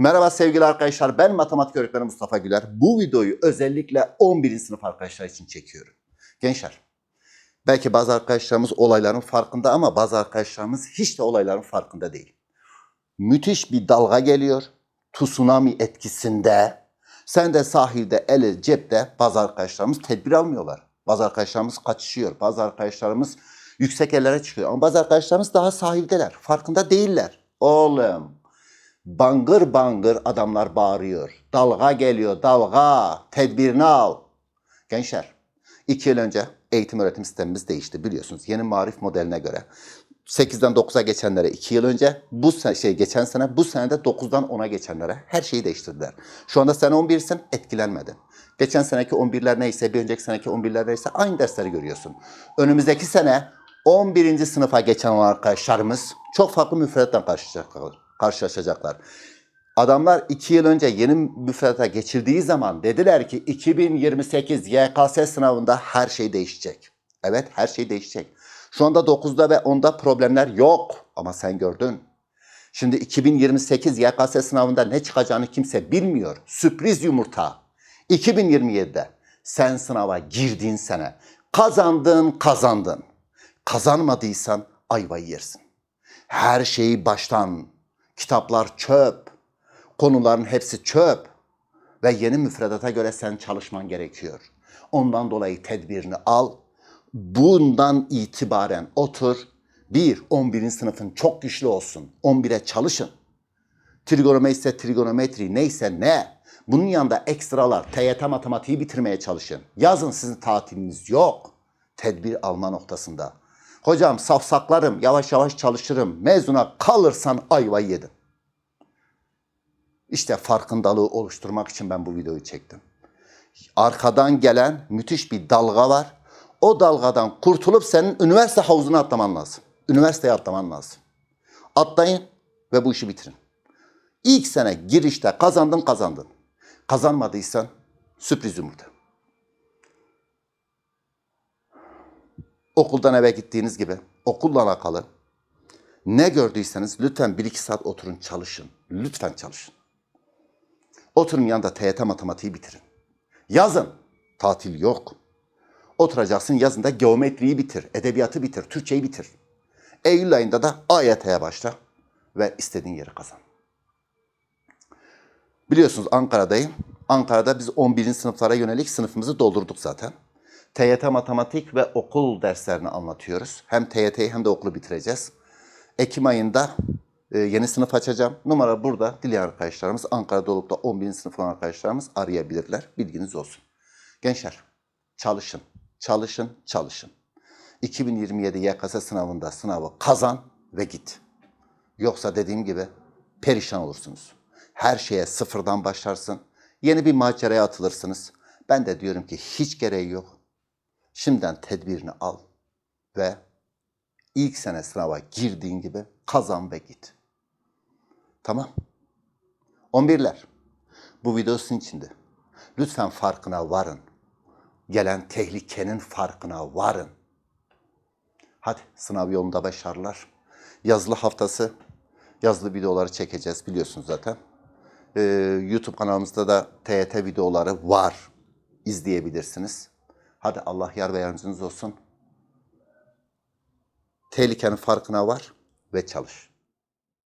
Merhaba sevgili arkadaşlar. Ben matematik öğretmeni Mustafa Güler. Bu videoyu özellikle 11. sınıf arkadaşlar için çekiyorum. Gençler, belki bazı arkadaşlarımız olayların farkında ama bazı arkadaşlarımız hiç de olayların farkında değil. Müthiş bir dalga geliyor. Tsunami etkisinde. Sen de sahilde, eli cepte bazı arkadaşlarımız tedbir almıyorlar. Bazı arkadaşlarımız kaçışıyor. Bazı arkadaşlarımız yüksek yerlere çıkıyor. Ama bazı arkadaşlarımız daha sahildeler. Farkında değiller. Oğlum, bangır bangır adamlar bağırıyor. Dalga geliyor, dalga. Tedbirini al. Gençler, iki yıl önce eğitim öğretim sistemimiz değişti biliyorsunuz. Yeni marif modeline göre. 8'den 9'a geçenlere 2 yıl önce, bu se- şey geçen sene, bu sene de 9'dan 10'a geçenlere her şeyi değiştirdiler. Şu anda sen 11'sin, etkilenmedin. Geçen seneki 11'ler neyse, bir önceki seneki 11'ler neyse aynı dersleri görüyorsun. Önümüzdeki sene 11. sınıfa geçen arkadaşlarımız çok farklı müfredatla karşılaşacaklar. Karşılaşacaklar. Adamlar 2 yıl önce yeni müfredata geçirdiği zaman dediler ki 2028 YKS sınavında her şey değişecek. Evet her şey değişecek. Şu anda 9'da ve 10'da problemler yok ama sen gördün. Şimdi 2028 YKS sınavında ne çıkacağını kimse bilmiyor. Sürpriz yumurta. 2027'de sen sınava girdiğin sene kazandın kazandın. Kazanmadıysan ayvayı yersin. Her şeyi baştan. Kitaplar çöp. Konuların hepsi çöp. Ve yeni müfredata göre sen çalışman gerekiyor. Ondan dolayı tedbirini al. Bundan itibaren otur. Bir, 11. sınıfın çok güçlü olsun. 11'e çalışın. Trigonometri ise trigonometri neyse ne. Bunun yanında ekstralar, TYT matematiği bitirmeye çalışın. Yazın sizin tatiliniz yok. Tedbir alma noktasında. Hocam safsaklarım, yavaş yavaş çalışırım. Mezuna kalırsan ayvayı yedin. İşte farkındalığı oluşturmak için ben bu videoyu çektim. Arkadan gelen müthiş bir dalga var. O dalgadan kurtulup senin üniversite havuzuna atlaman lazım. Üniversiteye atlaman lazım. Atlayın ve bu işi bitirin. İlk sene girişte kazandın kazandın. Kazanmadıysan sürpriz yumurta. Okuldan eve gittiğiniz gibi okulla alakalı ne gördüyseniz lütfen 1-2 saat oturun çalışın. Lütfen çalışın. Oturun yanında TYT matematiği bitirin. Yazın. Tatil yok. Oturacaksın yazında geometriyi bitir, edebiyatı bitir, Türkçeyi bitir. Eylül ayında da AYT'ye başla ve istediğin yeri kazan. Biliyorsunuz Ankara'dayım. Ankara'da biz 11. sınıflara yönelik sınıfımızı doldurduk zaten. TYT matematik ve okul derslerini anlatıyoruz. Hem TYT'yi hem de okulu bitireceğiz. Ekim ayında e, yeni sınıf açacağım. Numara burada. Dileyen arkadaşlarımız Ankara'da olup da 11. sınıf olan arkadaşlarımız arayabilirler. Bilginiz olsun. Gençler çalışın, çalışın, çalışın. 2027 YKS sınavında sınavı kazan ve git. Yoksa dediğim gibi perişan olursunuz. Her şeye sıfırdan başlarsın. Yeni bir maceraya atılırsınız. Ben de diyorum ki hiç gereği yok. Şimdiden tedbirini al ve ilk sene sınava girdiğin gibi kazan ve git. Tamam. 11'ler. Bu video sizin içindi. Lütfen farkına varın. Gelen tehlikenin farkına varın. Hadi sınav yolunda başarılar. Yazılı haftası yazılı videoları çekeceğiz biliyorsunuz zaten. Ee, YouTube kanalımızda da TYT videoları var. İzleyebilirsiniz. Hadi Allah yar ve yardımcınız olsun. Tehlikenin farkına var ve çalış.